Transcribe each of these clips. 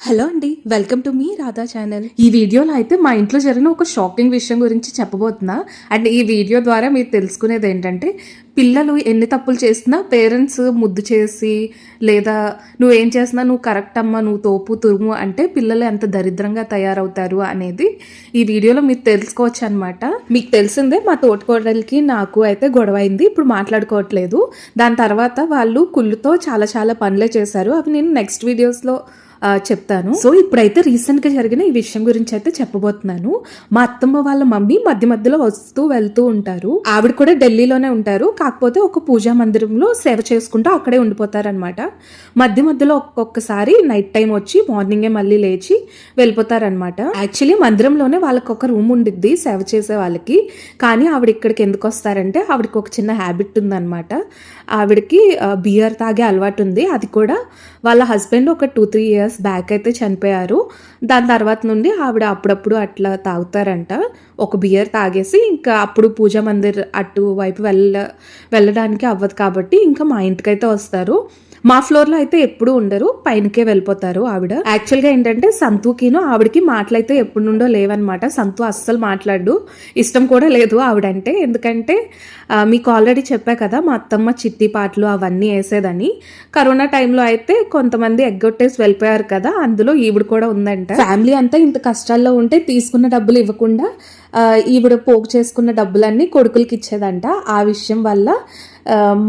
Hello అండి welcome to మీ Radha channel. ఈ వీడియోలో అయితే మా ఇంట్లో జరిగిన ఒక షాకింగ్ విషయం గురించి చెప్పబోతున్నా. అండ్ ఈ వీడియో ద్వారా మీరు తెలుసుకునేది ఏంటంటే పిల్లలు ఎన్ని తప్పులు చేసినా పేరెంట్స్ ముద్దు చేసి లేదా నువ్వేం చేసినా నువ్వు కరెక్ట్ అమ్మా నువ్వు తోపు తురుము అంటే పిల్లలు ఎంత దరిద్రంగా తయారవుతారు అనేది ఈ వీడియోలో మీరు తెలుసుకోవచ్చు అనమాట మీకు తెలిసిందే మా తోటికోడలికి నాకు అయితే గొడవ అయింది ఇప్పుడు మాట్లాడుకోవట్లేదు. దాని తర్వాత వాళ్ళు కుళ్ళుతో చాలా చాలా పనులే చేశారు. అవి నేను నెక్స్ట్ వీడియోస్లో చెప్తాను. సో ఇప్పుడైతే రీసెంట్గా జరిగిన ఈ విషయం గురించి అయితే చెప్పబోతున్నాను. మా అత్తమ్మ వాళ్ళ మమ్మీ మధ్య మధ్యలో వస్తూ వెళ్తూ ఉంటారు. ఆవిడ కూడా ఢిల్లీలోనే ఉంటారు. కాకపోతే ఒక పూజా మందిరంలో సేవ చేసుకుంటూ అక్కడే ఉండిపోతారనమాట మధ్య మధ్యలో ఒక్కొక్కసారి నైట్ టైం వచ్చి మార్నింగే మళ్ళీ లేచి వెళ్ళిపోతారనమాట యాక్చువల్లీ మందిరంలోనే వాళ్ళకి ఒక రూమ్ ఉండిద్ది సేవ చేసే వాళ్ళకి. కానీ ఆవిడ ఇక్కడికి ఎందుకు వస్తారంటే ఆవిడకి ఒక చిన్న హ్యాబిట్ ఉందన్నమాట. ఆవిడకి బియర్ తాగే అలవాటు ఉంది. అది కూడా వాళ్ళ హస్బెండ్ ఒక టూ త్రీ ఇయర్స్ బ్యాక్ అయితే చనిపోయారు. దాని తర్వాత నుండి ఆవిడ అప్పుడప్పుడు అట్లా తాగుతారంట. ఒక బియర్ తాగేసి ఇంకా అప్పుడు పూజా మందిర్ అటు వైపు వెళ్ళ వెళ్ళడానికి అవ్వదు కాబట్టి ఇంకా మా ఇంటికైతే వస్తారు. మా ఫ్లోర్లో అయితే ఎప్పుడు ఉండరు పైనకే వెళ్ళిపోతారు ఆవిడ. యాక్చువల్గా ఏంటంటే సంతుకిను ఆవిడకి మాటలైతే ఎప్పుడు నుండో లేవన్నమాట. సంతు అస్సలు మాట్లాడు ఇష్టం కూడా లేదు ఆవిడంటే. ఎందుకంటే మీకు ఆల్రెడీ చెప్పా కదా మా అత్తమ్మ చిట్టి పాటలు అవన్నీ వేసేదని. కరోనా టైంలో అయితే కొంతమంది ఎగ్గొట్టేసి వెళ్ళిపోయారు కదా అందులో ఈవిడ కూడా ఉందంట. ఫ్యామిలీ అంతా ఇంత కష్టాల్లో ఉంటే తీసుకున్న డబ్బులు ఇవ్వకుండా ఈవిడ పోగు చేసుకున్న డబ్బులన్నీ కొడుకులకి ఇచ్చేదంట. ఆ విషయం వల్ల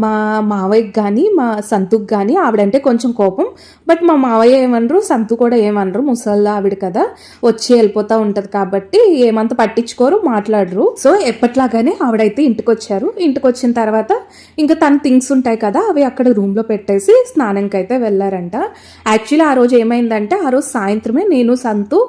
మా మావయ్యకి కానీ మా సంతుకు కానీ ఆవిడంటే కొంచెం కోపం. బట్ మా మావయ్య ఏమనరు సంతు కూడా ఏమనరు ముసల్లా ఆవిడ కదా. వచ్చి వెళ్ళిపోతా ఉంటుంది కాబట్టి ఏమంత పట్టించుకోరు మాట్లాడరు. సో ఎప్పట్లాగానే ఆవిడైతే ఇంటికి వచ్చారు ఇంటికి వచ్చిన తర్వాత ఇంకా తన థింగ్స్ ఉంటాయి కదా అవి అక్కడ రూమ్లో పెట్టేసి స్నానంకి అయితే వెళ్ళారంట. యాక్చువల్లీ ఆ రోజు ఏమైందంటే ఆ రోజు సాయంత్రమే నేను సంతు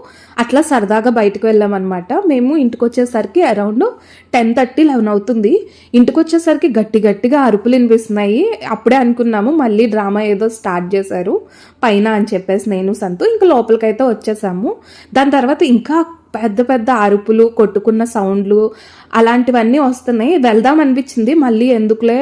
అట్లా సరదాగా బయటకు వెళ్ళామన్నమాట. మేము ఇంటికి వచ్చేసరికి అరౌండ్ టెన్ థర్టీ లెవెన్ అవుతుంది. ఇంటికి వచ్చేసరికి గట్టి గట్టిగా అరుపులు వినిపిస్తున్నాయి. అప్పుడే అనుకున్నాము మళ్ళీ డ్రామా ఏదో స్టార్ట్ చేశారు. పైన అని చెప్పేసి నేను సంతు ఇంకా లోపలికైతే వచ్చేసాము. దాని తర్వాత ఇంకా పెద్ద పెద్ద అరుపులు కొట్టుకున్న సౌండ్లు అలాంటివన్నీ వస్తున్నాయి. వెళ్దాం అనిపించింది. మళ్ళీ ఎందుకులే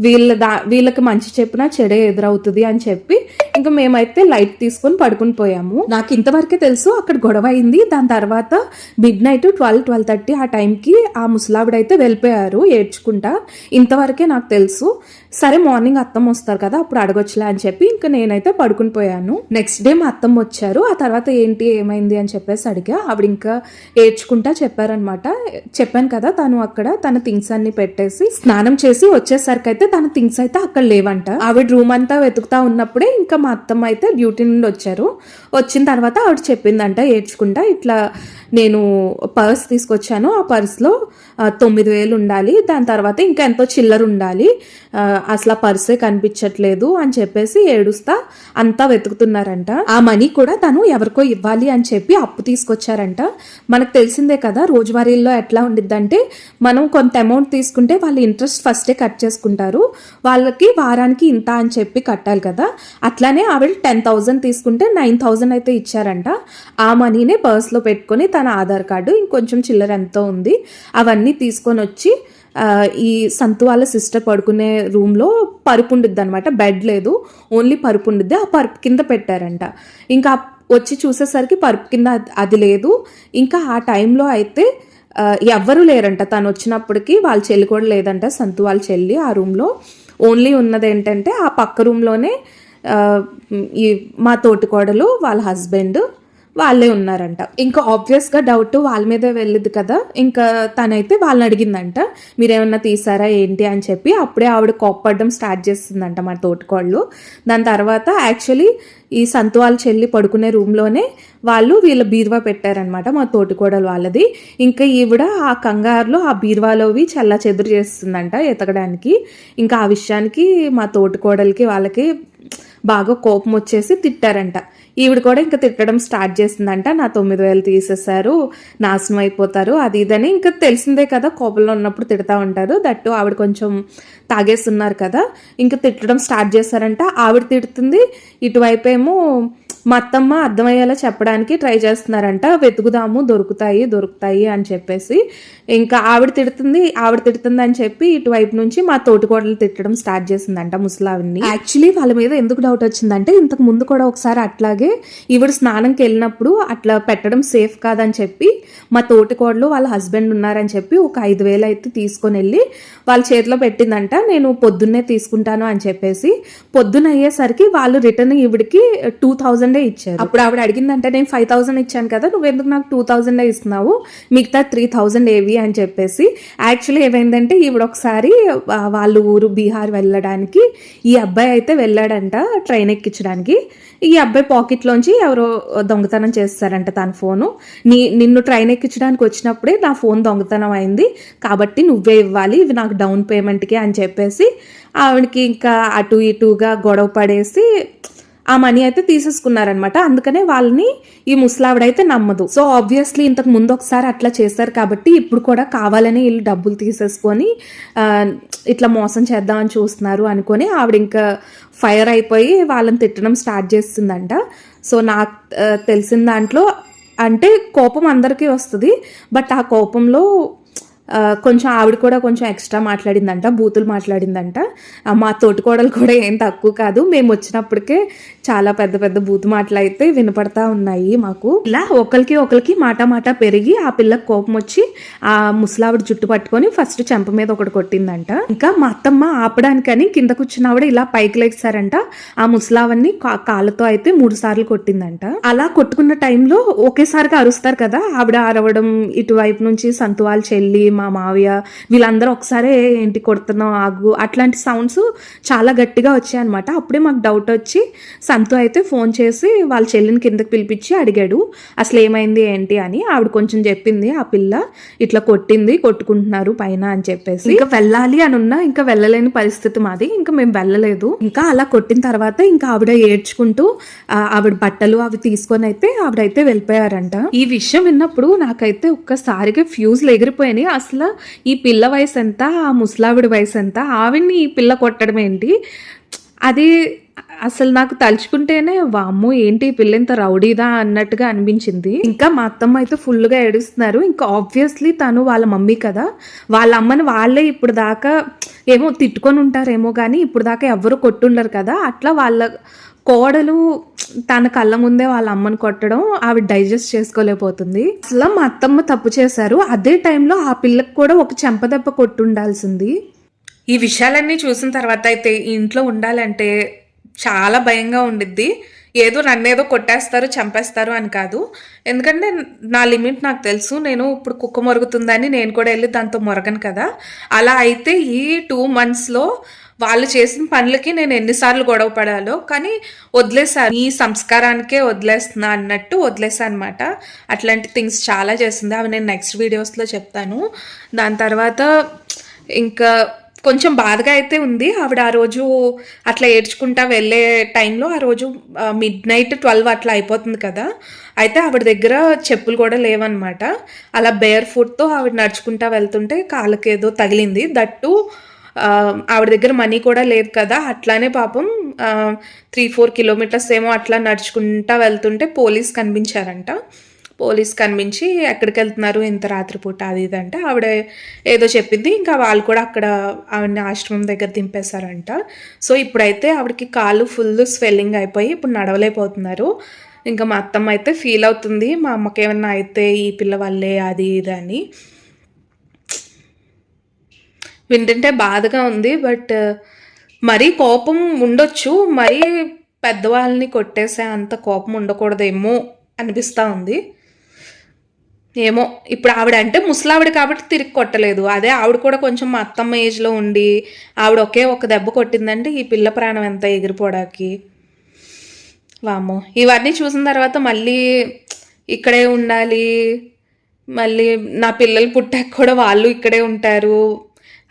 వీళ్ళ దా వీళ్ళకి మంచి చెప్పినా చెడే ఎదురవుతుంది అని చెప్పి ఇంకా మేమైతే లైట్ తీసుకొని పడుకుని పోయాము. నాకు ఇంతవరకే తెలుసు అక్కడ గొడవ అయింది. దాని తర్వాత midnight twelve twelve thirty ఆ టైంకి ఆ ముసలావిడైతే వెళ్ళిపోయారు ఏడ్చుకుంటా. ఇంతవరకే నాకు తెలుసు. సరే మార్నింగ్ అత్తమ్మ వస్తారు కదా అప్పుడు అడగొచ్చులే అని చెప్పి ఇంకా నేనైతే పడుకుని పోయాను. నెక్స్ట్ డే మా అత్తమ్మ వచ్చారు. ఆ తర్వాత ఏంటి ఏమైంది అని చెప్పేసి అడిగా. ఆవిడ ఇంకా ఏడ్చుకుంటా చెప్పారనమాట చెప్పాను కదా తను అక్కడ తన థింగ్స్ అన్ని పెట్టేసి స్నానం చేసి వచ్చేసరికి అయితే తన థింగ్స్ అయితే అక్కడ లేవంట. ఆవిడ రూమ్ అంతా వెతుకుతా ఉన్నప్పుడే ఇంకా మా అత్తమ్మ అయితే డ్యూటీ నుండి వచ్చారు. వచ్చిన తర్వాత ఆవిడ చెప్పిందంట ఏడ్చుకుంటా ఇట్లా నేను పర్స్ తీసుకొచ్చాను. ఆ పర్స్లో తొమ్మిది వేలు ఉండాలి. దాని తర్వాత ఇంకా ఎంతో చిల్లర ఉండాలి. అసలు ఆ పర్సే కనిపించట్లేదు అని చెప్పేసి ఏడుస్తా అంతా వెతుకుతున్నారంట. ఆ మనీ కూడా తను ఎవరికో ఇవ్వాలి అని చెప్పి అప్పు తీసుకొచ్చారంట. మనకు తెలిసిందే కదా రోజువారీల్లో ఎట్లా ఉండిద్దంటే మనం కొంత అమౌంట్ తీసుకుంటే వాళ్ళు ఇంట్రెస్ట్ ఫస్టే కట్ చేసుకుంటారు. వాళ్ళకి వారానికి ఇంత అని చెప్పి కట్టాలి కదా. అట్లానే ఆవిడ టెన్ థౌజండ్ తీసుకుంటే నైన్ థౌజండ్ అయితే ఇచ్చారంట. ఆ మనీనే పర్స్లో పెట్టుకొని తన ఆధార్ కార్డు ఇంకొంచెం చిల్లర ఎంతో ఉంది. అవన్నీ తీసుకొని వచ్చి ఈ సంతు వాళ్ళ సిస్టర్ పడుకునే రూమ్లో పరుపు ఉండిద్ది అనమాట బెడ్ లేదు. ఓన్లీ పరుపు ఉండిద్ది. ఆ పరుపు కింద పెట్టారంట. ఇంకా వచ్చి చూసేసరికి పరుపు కింద అది- లేదు. ఇంకా ఆ టైంలో అయితే ఎవ్వరూ లేరంట. తను వచ్చినప్పటికి వాళ్ళ చెల్లి కూడా లేదంట. సంతు వాళ్ళ చెల్లి ఆ రూమ్లో. ఓన్లీ ఉన్నది ఏంటంటే ఆ పక్క రూమ్లోనే ఈ మా తోటికోడలు వాళ్ళ హస్బెండ్ వాళ్ళే ఉన్నారంట. ఇంకా ఆబ్వియస్గా డౌట్ వాళ్ళ మీదే వెళ్ళింది కదా ఇంకా తనైతే వాళ్ళని అడిగిందంట మీరేమన్నా తీసారా ఏంటి? అని చెప్పి అప్పుడే ఆవిడ కోప్పడడం స్టార్ట్ చేస్తుందంట మా తోటికోళ్ళు. దాని తర్వాత యాక్చువల్లీ ఈ సంతు వాళ్ళ చెల్లి పడుకునే రూమ్లోనే వాళ్ళు వీళ్ళ బీరువా పెట్టారనమాట మా తోటికోడలు వాళ్ళది. ఇంకా ఈవిడ ఆ కంగారులో ఆ బీరువాలోవి చల్ల చెదురు చేస్తుందంట ఎతకడానికి. ఇంకా ఆ విషయానికి మా తోటికోడలికి వాళ్ళకి బాగా కోపం వచ్చేసి తిట్టారంట. ఈవిడ కూడా ఇంకా తిట్టడం స్టార్ట్ చేసిందంట. నా తొమ్మిది వేలు తీసేశారు. నాశనం అయిపోతారు. అది ఇదని ఇంకా తెలిసిందే కదా కోపంలో ఉన్నప్పుడు తిడతా ఉంటారు. దట్టు ఆవిడ కొంచెం తాగేస్తున్నారు కదా ఇంకా తిట్టడం స్టార్ట్ చేశారంట. ఆవిడ తిడుతుంది. ఇటువైపు ఏమో మా అత్తమ్మ అర్థమయ్యేలా చెప్పడానికి ట్రై చేస్తున్నారంట. వెతుకుదాము దొరుకుతాయి దొరుకుతాయి అని చెప్పేసి. ఇంకా ఆవిడ తిడుతుంది ఆవిడ తిడుతుంది అని చెప్పి ఇటువైపు నుంచి మా తోటికోడలు తిట్టడం స్టార్ట్ చేసిందంట ముసలావిని యాక్చువల్లీ వాళ్ళ మీద ఎందుకు డౌట్ వచ్చిందంటే ఇంతకు ముందు కూడా ఒకసారి అట్లాగే ఈవిడ స్నానంకి వెళ్ళినప్పుడు అట్లా పెట్టడం సేఫ్ కాదని చెప్పి మా తోటికోడలు వాళ్ళ హస్బెండ్ ఉన్నారని చెప్పి ఒక ఐదు వేలు అయితే తీసుకొని వెళ్ళి వాళ్ళ చేతిలో పెట్టిందంట. నేను పొద్దున్నే తీసుకుంటాను అని చెప్పేసి. పొద్దున అయ్యేసరికి వాళ్ళు రిటర్న్ ఈవిడికి టూ థౌజండ్ ఇచ్చారు. అప్పుడు ఆవిడ అడిగిందంటే నేను ఫైవ్ థౌసండ్ ఇచ్చాను కదా నువ్వు ఎందుకు నాకు టూ థౌసండే ఇస్తున్నావు? మిగతా త్రీ థౌజండ్ ఏవి? అని చెప్పేసి యాక్చువల్లీ ఏమైందంటే ఈవిడ ఒకసారి వాళ్ళ ఊరు బీహార్ వెళ్ళడానికి ఈ అబ్బాయి అయితే వెళ్ళాడంట ట్రైన్ ఎక్కించడానికి. ఈ అబ్బాయి పాకెట్లోంచి ఎవరో దొంగతనం చేస్తారంట తన ఫోను. నీ నిన్ను ట్రైన్ ఎక్కించడానికి వచ్చినప్పుడే నా ఫోన్ దొంగతనం అయింది. కాబట్టి నువ్వే ఇవ్వాలి ఇవి నాకు డౌన్ పేమెంట్కి అని చెప్పేసి ఆవిడకి ఇంకా అటు ఇటుగా గొడవ పడేసి ఆ మనీ అయితే తీసేసుకున్నారనమాట అందుకనే వాళ్ళని ఈ ముసలావిడైతే నమ్మదు. సో ఆబ్వియస్లీ ఇంతకు ముందు ఒకసారి అట్లా చేశారు కాబట్టి ఇప్పుడు కూడా కావాలని వీళ్ళు డబ్బులు తీసేసుకొని ఇట్లా మోసం చేద్దామని చూస్తున్నారు అనుకొని ఆవిడ ఇంకా ఫైర్ అయిపోయి వాళ్ళని తిట్టడం స్టార్ట్ చేస్తుందంట. సో నాకు తెలిసిన దాంట్లో అంటే కోపం అందరికీ వస్తుంది. బట్ ఆ కోపంలో కొంచెం ఆవిడ కూడా కొంచెం ఎక్స్ట్రా మాట్లాడిందంట బూతులు మాట్లాడిందంట. మా తోటికోడలు కూడా ఏం తక్కువ కాదు. మేము వచ్చినప్పటికే చాలా పెద్ద పెద్ద బూతు మాటలు అయితే వినపడతా ఉన్నాయి మాకు. ఇలా ఒకరికి ఒకరికి మాట మాట పెరిగి ఆ పిల్లకి కోపం వచ్చి ఆ ముసలావిడ జుట్టు పట్టుకొని ఫస్ట్ చెంప మీద ఒకటి కొట్టిందంట. ఇంకా మా అత్తమ్మ ఆపడానికని కింద కూర్చున్న ఆవిడ ఇలా పైకి లేచారంట ఆ ముసలావన్ని కా- కాళ్ళతో అయితే మూడు సార్లు కొట్టిందంట. అలా కొట్టుకున్న టైంలో ఒకేసారిగా అరుస్తారు కదా ఆవిడ అరవడం ఇటువైపు నుంచి సంతువాలు చెల్లి మా మావయ్య వీళ్ళందరూ ఒకసారి ఏంటి కొడుతున్నావు ఆగు అట్లాంటి సౌండ్స్ చాలా గట్టిగా వచ్చాయి అనమాట అప్పుడే మాకు డౌట్ వచ్చి సంతు అయితే ఫోన్ చేసి వాళ్ళ చెల్లిని కిందకి పిలిపించి అడిగాడు. అసలు ఏమైంది ఏంటి అని ఆవిడ కొంచెం చెప్పింది. ఆ పిల్ల ఇట్లా కొట్టింది కొట్టుకుంటున్నారు పైన అని చెప్పేసి. ఇంకా వెళ్ళాలి అని ఉన్నా ఇంకా వెళ్ళలేని పరిస్థితి మాది. ఇంకా మేము వెళ్ళలేదు. ఇంకా అలా కొట్టిన తర్వాత ఇంకా ఆవిడ ఏడ్చుకుంటూ ఆ, ఆవిడ బట్టలు అవి తీసుకొని అయితే ఆవిడైతే వెళ్ళిపోయారంట. ఈ విషయం విన్నప్పుడు నాకైతే ఒక్కసారిగా ఫ్యూజ్లు ఎగిరిపోయినాయి అసలు ఈ పిల్ల వయసు ఎంత ఆ ముసలావిడ వయసు ఎంత ఆవిడ్ని ఈ పిల్ల కొట్టడం ఏంటి అది అసలు నాకు తలుచుకుంటేనే వామ్మో ఏంటి ఈ పిల్ల ఇంత రౌడీదా? అన్నట్టుగా అనిపించింది. ఇంకా మా అత్తమ్మ అయితే ఫుల్గా ఏడుస్తున్నారు. ఇంకా ఆబ్వియస్లీ తను వాళ్ళ మమ్మీ కదా. వాళ్ళ అమ్మని వాళ్ళే ఇప్పుడు దాకా ఏమో తిట్టుకొని ఉంటారేమో కానీ ఇప్పుడు దాకా ఎవరు కొట్టుండరు కదా. అట్లా వాళ్ళ కోడలు తన కళ్ళ ముందే వాళ్ళ అమ్మని కొట్టడం ఆవిడ డైజెస్ట్ చేసుకోలేకపోతుంది. అసలు మా అత్తమ్మ తప్పు చేశారు. అదే టైంలో ఆ పిల్లకి కూడా ఒక చెంపదెబ్బ కొట్టుండాల్సింది. ఈ విషయాలన్నీ చూసిన తర్వాత అయితే ఇంట్లో ఉండాలంటే చాలా భయంగా ఉండిద్ది. ఏదో నన్నేదో కొట్టేస్తారు చంపేస్తారు అని కాదు. ఎందుకంటే నా లిమిట్ నాకు తెలుసు. నేను ఇప్పుడు కుక్క మొరుగుతుందని నేను కూడా వెళ్ళి దాంతో మొరగను కదా. అలా అయితే ఈ టూ మంత్స్లో వాళ్ళు చేసిన పనులకి నేను ఎన్నిసార్లు గొడవ పడాలో కానీ వదిలేసాను ఈ సంస్కారానికే వదిలేస్తున్నా అన్నట్టు వదిలేసాను అనమాట అట్లాంటి థింగ్స్ చాలా చేసింది. అవి నేను నెక్స్ట్ వీడియోస్లో చెప్తాను. దాని తర్వాత ఇంకా కొంచెం బాధగా అయితే ఉంది. ఆవిడ ఆ రోజు అట్లా ఏడ్చుకుంటా వెళ్ళే టైంలో ఆ రోజు మిడ్ నైట్ ట్వెల్వ్ అట్లా అయిపోతుంది కదా. అయితే ఆవిడ దగ్గర చెప్పులు కూడా లేవన్నమాట. అలా బేర్ ఫుట్తో ఆవిడ నడుచుకుంటా వెళ్తుంటే కాళ్ళకి ఏదో తగిలింది. దట్టు ఆవిడ దగ్గర మనీ కూడా లేదు కదా. అట్లానే పాపం త్రీ ఫోర్ కిలోమీటర్స్ ఏమో అట్లా నడుచుకుంటా వెళ్తుంటే పోలీస్ కనిపించారంట. పోలీస్ కనిపించి ఎక్కడికి వెళ్తున్నారు? ఇంత రాత్రిపూట అది ఇది అంటే ఆవిడ ఏదో చెప్పింది. ఇంకా వాళ్ళు కూడా అక్కడ ఆవిడని ఆశ్రమం దగ్గర దింపేశారంట. సో ఇప్పుడైతే ఆవిడకి కాళ్ళు ఫుల్ స్వెల్లింగ్ అయిపోయి ఇప్పుడు నడవలేకపోతున్నారు. ఇంకా మా అత్తమ్మ అయితే ఫీల్ అవుతుంది. మా అమ్మకి ఏమన్నా అయితే ఈ పిల్ల వల్లే అది ఇది అని. వింటుంటే బాధగా ఉంది బట్ uh, మరీ కోపం ఉండొచ్చు మరీ పెద్దవాళ్ళని కొట్టేసే అంత కోపం ఉండకూడదేమో అనిపిస్తూ ఉంది. ఏమో ఇప్పుడు ఆవిడ అంటే ముసలావిడ కాబట్టి తిరిగి కొట్టలేదు. అదే ఆవిడ కూడా కొంచెం మా అత్తమ్మ ఏజ్లో ఉండి ఆవిడ ఒకే ఒక దెబ్బ కొట్టిందంటే ఈ పిల్ల ప్రాణం ఎంత ఎగిరిపోవడానికి? వామ్మో. ఇవన్నీ చూసిన తర్వాత మళ్ళీ ఇక్కడే ఉండాలి మళ్ళీ నా పిల్లలు పుట్టాక కూడా వాళ్ళు ఇక్కడే ఉంటారు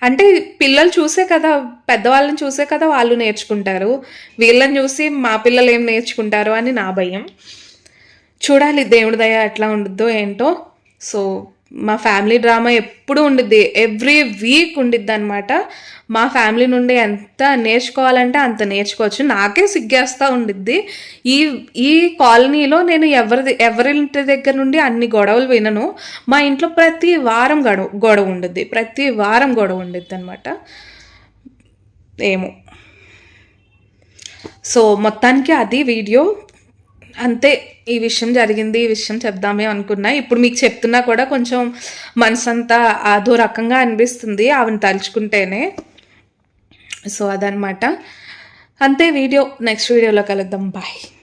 అంటే పిల్లలు చూసే కదా పెద్దవాళ్ళని చూసే కదా వాళ్ళు నేర్చుకుంటారు. వీళ్ళని చూసి మా పిల్లలు ఏం నేర్చుకుంటారు అని నా భయం. చూడాలి దేవుడి దయ ఎట్లా ఉండుద్దో ఏంటో. సో మా ఫ్యామిలీ డ్రామా ఎప్పుడు ఉండిద్ది. ఎవ్రీ వీక్ ఉండిద్ది అనమాట మా ఫ్యామిలీ నుండి ఎంత నేర్చుకోవాలంటే అంత నేర్చుకోవచ్చు. నాకే సిగ్గేస్తూ ఉండిద్ది. ఈ ఈ కాలనీలో నేను ఎవరిది ఎవరింటి దగ్గర నుండి అన్ని గొడవలు వినను. మా ఇంట్లో ప్రతి వారం గొడవ గొడవ ఉండిద్ది. ప్రతి వారం గొడవ ఉండిద్ది అనమాట ఏమో. సో మొత్తానికి అది వీడియో. అంతే ఈ విషయం జరిగింది ఈ విషయం చెప్దామే అనుకున్నా. ఇప్పుడు మీకు చెప్తున్నా కూడా కొంచెం మనసంతా అదో రకంగా అనిపిస్తుంది ఆవిని తలుచుకుంటేనే. సో అదనమాట అంతే వీడియో. నెక్స్ట్ వీడియోలో కలుద్దాం. బాయ్.